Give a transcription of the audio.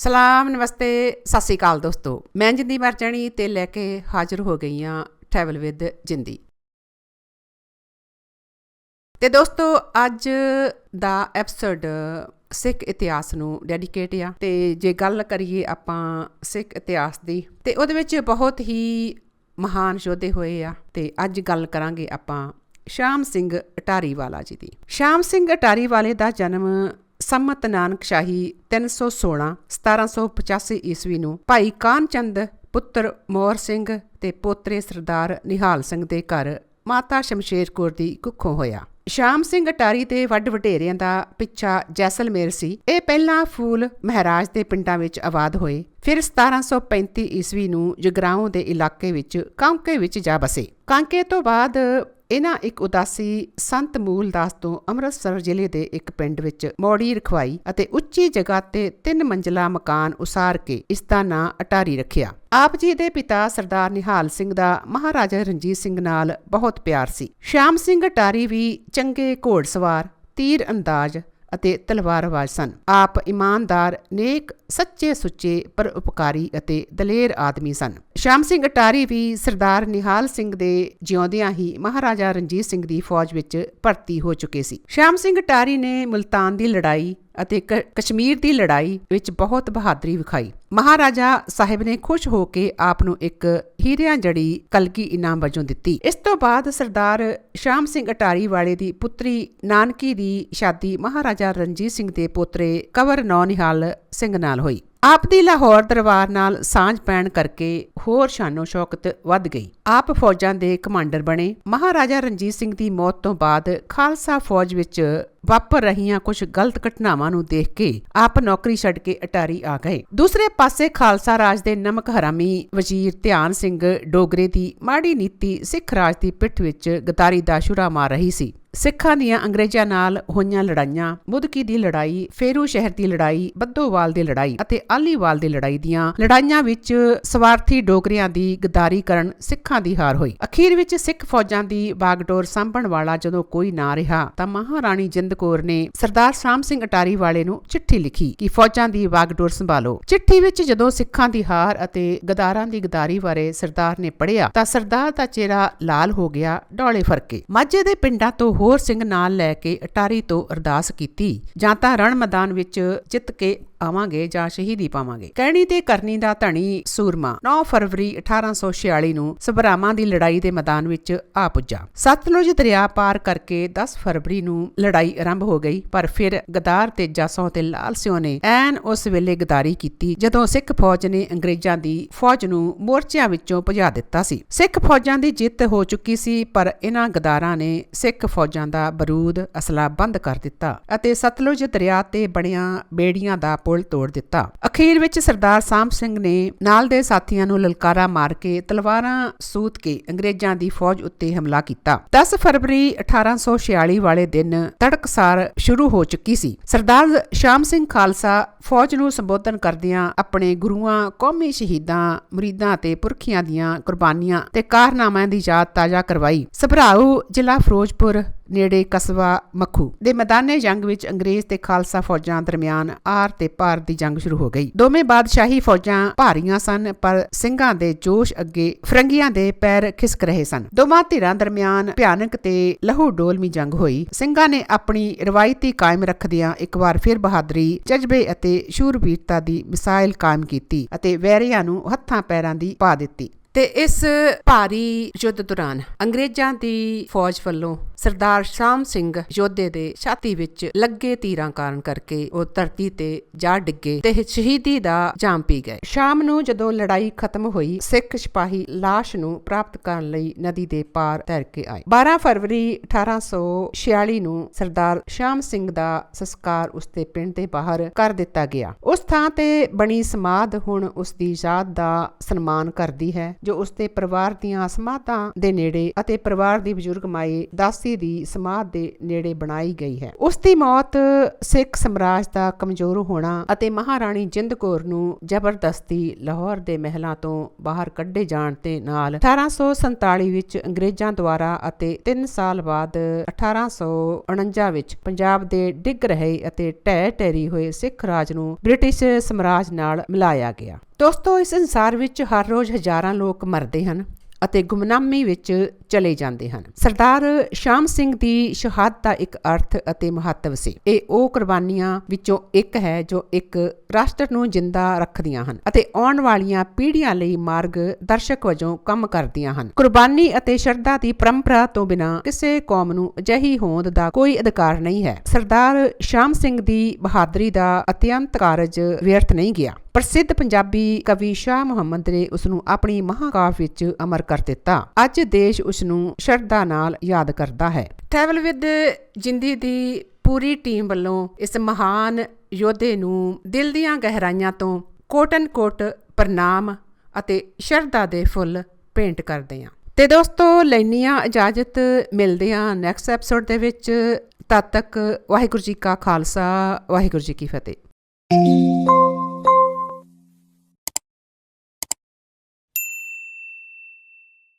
ਸਲਾਮ, ਨਮਸਤੇ, ਸਤਿ ਸ੍ਰੀ ਅਕਾਲ ਦੋਸਤੋ। ਮੈਂ ਜਿੰਦੀ ਮਰਜਾਣੀ ਤੇ ਲੈ ਕੇ ਹਾਜ਼ਰ ਹੋ ਗਈ ਹਾਂ ਟਰੈਵਲ ਵਿਦ ਜਿੰਦੀ। ਤੇ ਦੋਸਤੋ, ਅੱਜ ਦਾ ਐਪੀਸੋਡ ਸਿੱਖ ਇਤਿਹਾਸ ਨੂੰ ਡੈਡੀਕੇਟ ਆ। ਤੇ ਜੇ ਗੱਲ ਕਰੀਏ ਆਪਾਂ ਸਿੱਖ ਇਤਿਹਾਸ ਦੀ, ਤੇ ਉਹਦੇ ਵਿੱਚ ਬਹੁਤ ਹੀ ਮਹਾਨ ਯੋਧੇ ਹੋਏ ਆ। ਤੇ ਅੱਜ ਗੱਲ ਕਰਾਂਗੇ ਆਪਾਂ ਸ਼ਾਮ ਸਿੰਘ ਅਟਾਰੀ ਵਾਲਾ ਜੀ ਦੀ। ਸ਼ਾਮ ਸਿੰਘ ਅਟਾਰੀ ਵਾਲੇ ਦਾ ਜਨਮ ਸੰਮਤ ਨਾਨਕ ਸ਼ਾਹੀ 316 1785 ਈਸਵੀ ਨੂੰ ਭਾਈ ਕਾਨਚੰਦ, ਪੁੱਤਰ ਮੋਹਰ ਸਿੰਘ ਤੇ ਪੋਤਰੇ ਸਰਦਾਰ ਨਿਹਾਲ ਸਿੰਘ ਦੇ ਘਰ ਮਾਤਾ ਸ਼ਮਸ਼ੇਰ ਕੌਰ ਦੀ ਕੁੱਖੋਂ ਹੋਇਆ। ਸ਼ਾਮ ਸਿੰਘ ਅਟਾਰੀ ਤੇ ਵੱਡ ਵਡੇਰਿਆਂ ਦਾ ਪਿੱਛਾ ਜੈਸਲਮੇਰ ਸੀ। ਇਹ ਪਹਿਲਾਂ ਫੂਲ ਮਹਾਰਾਜ ਦੇ ਪਿੰਡਾਂ ਵਿੱਚ ਆਬਾਦ ਹੋਏ, ਫਿਰ 1735 ਈਸਵੀ ਨੂੰ ਜਗਰਾਉਂ ਦੇ ਇਲਾਕੇ ਵਿੱਚ ਕਾਂਕੇ ਵਿੱਚ ਜਾ ਬਸੇ ਕਾਂਕੇ ਤੋਂ ਬਾਅਦ ਇਹਨਾਂ ਇੱਕ ਉਦਾਸੀ ਸੰਤ ਮੂਲਦਾਸ ਤੋਂ ਅੰਮ੍ਰਿਤਸਰ ਜ਼ਿਲ੍ਹੇ ਦੇ ਇੱਕ ਪਿੰਡ ਵਿੱਚ ਮੋੜੀ ਰਖਵਾਈ ਅਤੇ ਉੱਚੀ ਜਗ੍ਹਾ ਤੇ ਤਿੰਨ ਮੰਜ਼ਲਾ ਮਕਾਨ ਉਸਾਰ ਕੇ ਇਸ ਦਾ ਨਾਂ ਅਟਾਰੀ ਰੱਖਿਆ। ਆਪ ਜੀ ਦੇ ਪਿਤਾ ਸਰਦਾਰ ਨਿਹਾਲ ਸਿੰਘ ਦਾ ਮਹਾਰਾਜਾ ਰਣਜੀਤ ਸਿੰਘ ਨਾਲ ਬਹੁਤ ਪਿਆਰ ਸੀ। ਸ਼ਾਮ ਸਿੰਘ ਅਟਾਰੀ ਵੀ ਚੰਗੇ ਘੋੜਸਵਾਰ ਤੀਰ ਅੰਦਾਜ਼ ਅਤੇ ਤਲਵਾਰਬਾਜ਼ ਸਨ। ਆਪ ਇਮਾਨਦਾਰ, ਨੇਕ, ਸੱਚੇ ਸੁੱਚੇ, ਪਰ ਉਪਕਾਰੀ ਅਤੇ ਦਲੇਰ ਆਦਮੀ ਸਨ। ਸ਼ਾਮ ਸਿੰਘ ਅਟਾਰੀ ਵੀ ਸਰਦਾਰ ਨਿਹਾਲ ਸਿੰਘ ਦੇ ਜਿਉਂਦਿਆਂ ਹੀ ਮਹਾਰਾਜਾ ਰਣਜੀਤ ਸਿੰਘ ਦੀ ਫੌਜ ਵਿੱਚ ਭਰਤੀ ਹੋ ਚੁੱਕੇ ਸੀ। ਸ਼ਾਮ ਸਿੰਘ ਅਟਾਰੀ ਨੇ ਮੁਲਤਾਨ ਦੀ ਲੜਾਈ ਅਤੇ ਕਸ਼ਮੀਰ ਦੀ ਲੜਾਈ ਵਿੱਚ ਬਹੁਤ ਬਹਾਦਰੀ ਵਿਖਾਈ। ਮਹਾਰਾਜਾ ਸਾਹਿਬ ਨੇ ਖੁਸ਼ ਹੋ ਕੇ ਆਪ ਨੂੰ ਇੱਕ ਹੀਰਿਆਂ ਜੜੀ ਕਲਗੀ ਇਨਾਮ ਵਜੋਂ ਦਿੱਤੀ। ਇਸ ਤੋਂ ਬਾਅਦ ਸਰਦਾਰ ਸ਼ਾਮ ਸਿੰਘ ਅਟਾਰੀ ਵਾਲੇ ਦੀ ਪੁੱਤਰੀ ਨਾਨਕੀ ਦੀ ਸ਼ਾਦੀ ਮਹਾਰਾਜਾ ਰਣਜੀਤ ਸਿੰਘ ਦੇ ਪੋਤਰੇ ਕਵਰ ਨੌਨਿਹਾਲ ਸਿੰਘ ਨਾਲ ਹੋਈ। ਆਪ ਦੀ ਲਾਹੌਰ ਦਰਬਾਰ ਨਾਲ ਸਾਂਝ ਪੈਣ ਕਰਕੇ ਹੋਰ ਸ਼ਾਨੋ ਸ਼ੌਕਤ ਵੱਧ ਗਈ। ਆਪ ਫੌਜਾਂ ਦੇ ਕਮਾਂਡਰ ਬਣੇ। ਮਹਾਰਾਜਾ ਰਣਜੀਤ ਸਿੰਘ ਦੀ ਮੌਤ ਤੋਂ ਬਾਅਦ ਖਾਲਸਾ ਫੌਜ ਵਿੱਚ ਵਾਪਰ ਰਹੀਆਂ ਕੁਝ ਗਲਤ ਘਟਨਾਵਾਂ ਨੂੰ ਦੇਖ ਕੇ ਆਪ ਨੌਕਰੀ ਛੱਡ ਕੇ ਅਟਾਰੀ ਆ ਗਏ। ਦੂਸਰੇ ਪਾਸੇ ਖਾਲਸਾ ਰਾਜ ਦੇ ਨਮਕ ਹਰਾਮੀ ਵਜ਼ੀਰ ਧਿਆਨ ਸਿੰਘ ਡੋਗਰੇ ਦੀ ਮਾੜੀ ਨੀਤੀ ਸਿੱਖ ਰਾਜ ਦੀ ਪਿੱਠ ਵਿੱਚ ਗਦਾਰੀ ਦਾ ਸ਼ੁਰਾ ਮਾਰ ਰਹੀ ਸੀ। ਸਿੱਖਾਂ ਦੀਆਂ ਅੰਗਰੇਜ਼ਾਂ ਨਾਲ ਹੋਈਆਂ ਲੜਾਈਆਂ, ਮੁਦਕੀ ਦੀ ਲੜਾਈ, ਫੇਰੂ ਸ਼ਹਿਰ ਦੀ ਲੜਾਈ, ਬੱਦੋਵਾਲ ਦੀ ਲੜਾਈ ਅਤੇ ਆਲੀਵਾਲ ਦੀ ਲੜਾਈ ਦੀਆਂ ਲੜਾਈਆਂ ਵਿੱਚ ਸਵਾਰਥੀ ਡੋਗਰਿਆਂ ਦੀ ਗਦਾਰੀ ਕਰਨ ਸਿੱਖਾਂ ਦੀ ਹਾਰ ਹੋਈ। ਅਖੀਰ ਵਿੱਚ ਸਿੱਖ ਫੌਜਾਂ ਦੀ ਬਾਗਡੋਰ ਸਾਂਭਣ ਵਾਲਾ ਜਦੋਂ ਕੋਈ ਨਾ ਰਿਹਾ, ਤਾਂ ਮਹਾਰਾਣੀ ਜਿੰਦ ਕੌਰ ਨੇ ਸਰਦਾਰ ਸ਼ਾਮ ਸਿੰਘ ਅਟਾਰੀ ਵਾਲੇ ਨੂੰ ਚਿੱਠੀ ਲਿਖੀ ਕਿ ਫੌਜਾਂ ਦੀ ਬਾਗਡੋਰ ਸੰਭਾਲੋ। ਚਿੱਠੀ ਵਿੱਚ ਜਦੋਂ ਸਿੱਖਾਂ ਦੀ ਹਾਰ ਅਤੇ ਗਦਾਰਾਂ ਦੀ ਗਦਾਰੀ ਬਾਰੇ ਸਰਦਾਰ ਨੇ ਪੜਿਆ ਤਾਂ ਸਰਦਾਰ ਦਾ ਚਿਹਰਾ ਲਾਲ ਹੋ ਗਿਆ, ਡੋਲੇ ਫਰਕੇ। ਮਾਝੇ ਦੇ ਪਿੰਡਾਂ ਤੋਂ ਹੋਰ ਸਿੰਘ ਨਾਲ ਲੈ ਕੇ ਅਟਾਰੀ ਤੋਂ ਅਰਦਾਸ ਕੀਤੀ। ਜਾਂ ਤਾਂ ਰਣ ਮੈਦਾਨ ਵਿੱਚ ਜਿੱਤ ਕੇ ਆਵਾਂਗੇ ਜਾਂ ਸ਼ਹੀਦੀ ਪਾਵਾਂਗੇ। ਕਹਿਣੀ ਤੇ ਕਰਨੀ ਦਾ ਧਣੀ ਸੂਰਮਾ। 9 ਫਰਵਰੀ 1846 ਨੂੰ ਸਬਰਾਮਾ ਦੀ ਲੜਾਈ ਦੇ ਮੈਦਾਨ ਵਿੱਚ ਆ ਪੁੱਜਾ। ਸਤਲੁਜ ਦਰਿਆ ਪਾਰ ਕਰਕੇ 10 ਫਰਵਰੀ ਨੂੰ ਲੜਾਈ ਆਰੰਭ ਹੋ ਗਈ, ਪਰ ਫਿਰ ਗਦਾਰ ਤੇ ਜਾਸੋਂ ਤੇ ਲਾਲ ਸਿਓ ਨੇ ਐਨ ਉਸ ਵੇਲੇ ਗਦਾਰੀ ਕੀਤੀ, ਜਦੋਂ ਸਿੱਖ ਫੌਜ ਨੇ ਅੰਗਰੇਜ਼ਾਂ ਦੀ ਫੌਜ ਨੂੰ ਮੋਰਚਿਆਂ ਵਿੱਚੋਂ ਭਜਾ ਦਿੱਤਾ ਸੀ। ਸਿੱਖ ਫੌਜਾਂ ਦੀ ਜਿੱਤ ਹੋ ਚੁੱਕੀ ਸੀ, ਪਰ ਇਹਨਾਂ ਗਦਾਰਾਂ ਨੇ ਸਿੱਖ ਫੌਜਾਂ ਦਾ ਬਰੂਦ ਅਸਲਾ ਬੰਦ ਕਰ ਦਿੱਤਾ ਅਤੇ ਸਤਲੁਜ ਦਰਿਆ ਤੇ ਬਣਿਆ ਬੇੜੀਆਂ ਦਾ ਪੁਲ ਤੋੜ ਦਿੱਤਾ। ਅਖੀਰ ਵਿੱਚ ਸਰਦਾਰ ਸਾਮ ਸਿੰਘ ਨੇ ਨਾਲ ਦੇ ਸਾਥੀਆਂ ਨੂੰ ਲਲਕਾਰਾ ਮਾਰ ਕੇ ਤਲਵਾਰਾਂ ਸੂਤ ਕੇ ਅੰਗਰੇਜ਼ਾਂ ਦੀ ਫੌਜ ਉੱਤੇ ਹਮਲਾ ਕੀਤਾ। 10 ਫਰਵਰੀ 1846 ਵਾਲੇ ਦਿਨ ਤੜਕਸਾਰ ਸ਼ੁਰੂ ਹੋ ਚੁੱਕੀ ਸੀ। ਸਰਦਾਰ ਸ਼ਾਮ ਸਿੰਘ ਖਾਲਸਾ ਫੌਜ ਨੂੰ ਸੰਬੋਧਨ ਕਰਦਿਆਂ ਆਪਣੇ ਗੁਰੂਆਂ, ਕੌਮੀ ਸ਼ਹੀਦਾਂ, ਮੁਰੀਦਾਂ ਤੇ ਪੁਰਖਿਆਂ ਦੀਆਂ ਕੁਰਬਾਨੀਆਂ ਤੇ ਕਾਰਨਾਮਿਆਂ ਦੀ ਯਾਦ ਤਾਜ਼ਾ ਕਰਵਾਈ। ਸਭਰਾਓ ਜ਼ਿਲ੍ਹਾ ਫਿਰੋਜ਼ਪੁਰ ਨੇੜੇ ਕਸਬਾ ਮੱਖੂ ਦੇ ਮੈਦਾਨੇ ਜੰਗ ਵਿੱਚ ਅੰਗਰੇਜ਼ ਤੇ ਖਾਲਸਾ ਫੌਜਾਂ ਦਰਮਿਆਨ ਆਰ ਤੇ ਪਾਰ ਦੀ ਜੰਗ ਸ਼ੁਰੂ ਹੋ ਗਈ। ਦੋਵੇਂ ਬਾਦਸ਼ਾਹੀ ਫੌਜਾਂ ਭਾਰੀਆਂ ਸਨ, ਪਰ ਸਿੰਘਾਂ ਦੇ ਜੋਸ਼ ਅੱਗੇ ਫਰੰਗੀਆਂ ਦੇ ਪੈਰ ਖਿਸਕ ਰਹੇ ਸਨ। ਦੋਵਾਂ ਧਿਰਾਂ ਦਰਮਿਆਨ ਭਿਆਨਕ ਤੇ ਲਹੂ ਡੋਲਮੀ ਜੰਗ ਹੋਈ। ਸਿੰਘਾਂ ਨੇ ਆਪਣੀ ਰਵਾਇਤੀ ਕਾਇਮ ਰੱਖਦਿਆਂ ਇੱਕ ਵਾਰ ਫਿਰ ਬਹਾਦਰੀ, ਜਜ਼ਬੇ ਅਤੇ ਸ਼ੂਰਬੀਰਤਾ ਦੀ ਮਿਸਾਈਲ ਕਾਇਮ ਕੀਤੀ ਅਤੇ ਵੈਰੀਆਂ ਨੂੰ ਹੱਥਾਂ ਪੈਰਾਂ ਦੀ ਪਾ ਦਿੱਤੀ। ਤੇ ਇਸ ਭਾਰੀ ਯੁੱਧ ਦੌਰਾਨ ਅੰਗਰੇਜ਼ਾਂ ਦੀ ਫੌਜ ਵੱਲੋਂ ਸਰਦਾਰ ਸ਼ਾਮ ਸਿੰਘ ਯੋਧੇ ਦੇ ਛਾਤੀ ਵਿੱਚ ਲੱਗੇ ਤੀਰਾਂ ਕਾਰਨ ਕਰਕੇ ਉਹ ਧਰਤੀ ਤੇ ਜਾ ਡਿੱਗੇ ਤੇ ਸ਼ਹੀਦੀ ਦਾ ਜਾਮ ਪੀ ਗਏ। ਸ਼ਾਮ ਨੂੰ ਜਦੋਂ ਲੜਾਈ ਖਤਮ ਹੋਈ, ਸਿੱਖ ਸਿਪਾਹੀ লাশ ਨੂੰ ਪ੍ਰਾਪਤ ਕਰਨ ਲਈ ਨਦੀ ਦੇ ਪਾਰ ਤੈਰ ਕੇ ਆਏ। 12 ਫਰਵਰੀ 1846 ਨੂੰ ਸਰਦਾਰ ਸ਼ਾਮ ਸਿੰਘ ਦਾ ਸੰਸਕਾਰ ਉਸ ਦੇ ਪਿੰਡ ਦੇ ਬਾਹਰ ਕਰ ਦਿੱਤਾ ਗਿਆ। ਉਸ ਥਾਂ ਤੇ ਬਣੀ ਸਮਾਧ ਹੁਣ ਉਸ ਦੀ ਯਾਦ ਦਾ ਸਨਮਾਨ ਕਰਦੀ ਹੈ। ਜੋ ਉਸਦੇ ਪਰਿਵਾਰ ਦੀਆਂ ਸਮਾਧਾਂ ਦੇ ਨੇੜੇ ਅਤੇ ਪਰਿਵਾਰ ਦੀ ਬਜ਼ੁਰਗ ਮਾਈ ਦਾਸੀ ਦੀ ਸਮਾਧ ਦੇ ਨੇੜੇ ਬਣਾਈ ਗਈ ਹੈ। ਉਸ ਦੀ ਮੌਤ ਸਿੱਖ ਸਮਰਾਜ ਦਾ ਕਮਜ਼ੋਰ ਹੋਣਾ ਅਤੇ ਮਹਾਰਾਣੀ ਜਿੰਦ ਕੌਰ ਨੂੰ ਜ਼ਬਰਦਸਤੀ ਲਾਹੌਰ ਦੇ ਮਹਿਲਾਂ ਤੋਂ ਬਾਹਰ ਕੱਢੇ ਜਾਣ ਦੇ ਨਾਲ 1847 ਵਿੱਚ ਅੰਗਰੇਜ਼ਾਂ ਦੁਆਰਾ ਅਤੇ 3 ਸਾਲ ਬਾਅਦ 1849 ਵਿੱਚ ਪੰਜਾਬ ਦੇ ਡਿੱਗ ਰਹੇ ਅਤੇ ਢਹਿ ਢੇਰੀ ਹੋਏ ਸਿੱਖ ਰਾਜ ਨੂੰ ਬ੍ਰਿਟਿਸ਼ ਸਮਰਾਜ ਨਾਲ ਮਿਲਾਇਆ ਗਿਆ। ਦੋਸਤੋ, ਇਸ ਸੰਸਾਰ ਵਿੱਚ ਹਰ ਰੋਜ਼ ਹਜ਼ਾਰਾਂ ਲੋਕ ਮਰਦੇ ਹਨ ਅਤੇ ਗੁਮਨਾਮੀ ਵਿੱਚ ਚਲੇ ਜਾਂਦੇ ਹਨ। ਸਰਦਾਰ ਸ਼ਾਮ ਸਿੰਘ ਦੀ ਸ਼ਹਾਦਤ ਦਾ ਇੱਕ ਅਰਥ ਅਤੇ ਮਹੱਤਵ ਸੀ। ਇਹ ਉਹ ਕੁਰਬਾਨੀਆਂ ਵਿੱਚੋਂ ਇੱਕ ਹੈ ਜੋ ਇੱਕ ਰਾਸ਼ਟਰ ਨੂੰ ਜਿੰਦਾ ਰੱਖਦੀਆਂ ਹਨ ਅਤੇ ਆਉਣ ਵਾਲੀਆਂ ਪੀੜ੍ਹੀਆਂ ਲਈ ਮਾਰਗ ਦਰਸ਼ਕ ਵਜੋਂ ਕੰਮ ਕਰਦੀਆਂ ਹਨ। ਕੁਰਬਾਨੀ ਅਤੇ ਸ਼ਰਧਾ ਦੀ ਪਰੰਪਰਾ ਤੋਂ ਬਿਨਾਂ ਕਿਸੇ ਕੌਮ ਨੂੰ ਅਜਿਹੀ ਹੋਂਦ ਦਾ ਕੋਈ ਅਧਿਕਾਰ ਨਹੀਂ ਹੈ। ਸਰਦਾਰ ਸ਼ਾਮ ਸਿੰਘ ਦੀ ਬਹਾਦਰੀ ਦਾ ਅਤਿਅੰਤ ਕਾਰਜ ਵਿਅਰਥ ਨਹੀਂ ਗਿਆ। ਪ੍ਰਸਿੱਧ ਪੰਜਾਬੀ ਕਵੀ ਸ਼ਾਹ ਮੁਹੰਮਦ ਨੇ ਉਸ ਨੂੰ ਆਪਣੀ ਮਹਾਕਾਵ ਵਿੱਚ ਅਮਰ ਕਰ ਦਿੱਤਾ। ਅੱਜ ਦੇਸ਼ ਉਸ ਨੂੰ ਸ਼ਰਧਾ ਨਾਲ ਯਾਦ ਕਰਦਾ ਹੈ। ਟਰੈਵਲ ਵਿਦ ਜਿੰਦੀ ਦੀ ਪੂਰੀ ਟੀਮ ਵੱਲੋਂ ਇਸ ਮਹਾਨ ਯੋਧੇ ਨੂੰ ਦਿਲ ਦੀਆਂ ਗਹਿਰਾਈਆਂ ਤੋਂ ਕੋਟਨ ਕੋਟ ਪ੍ਰਣਾਮ ਅਤੇ ਸ਼ਰਧਾ ਦੇ ਫੁੱਲ ਭੇਂਟ ਕਰਦੇ ਹਾਂ। ਤੇ ਦੋਸਤੋ, ਲੈਨੀਆਂ ਇਜਾਜ਼ਤ ਮਿਲਦੇ ਹਾਂ ਨੈਕਸਟ ਐਪੀਸੋਡ ਦੇ ਵਿੱਚ। ਤਦ ਤੱਕ ਵਾਹਿਗੁਰੂ ਜੀ ਕਾ ਖਾਲਸਾ, ਵਾਹਿਗੁਰੂ ਜੀ ਕੀ ਫਤਿਹ।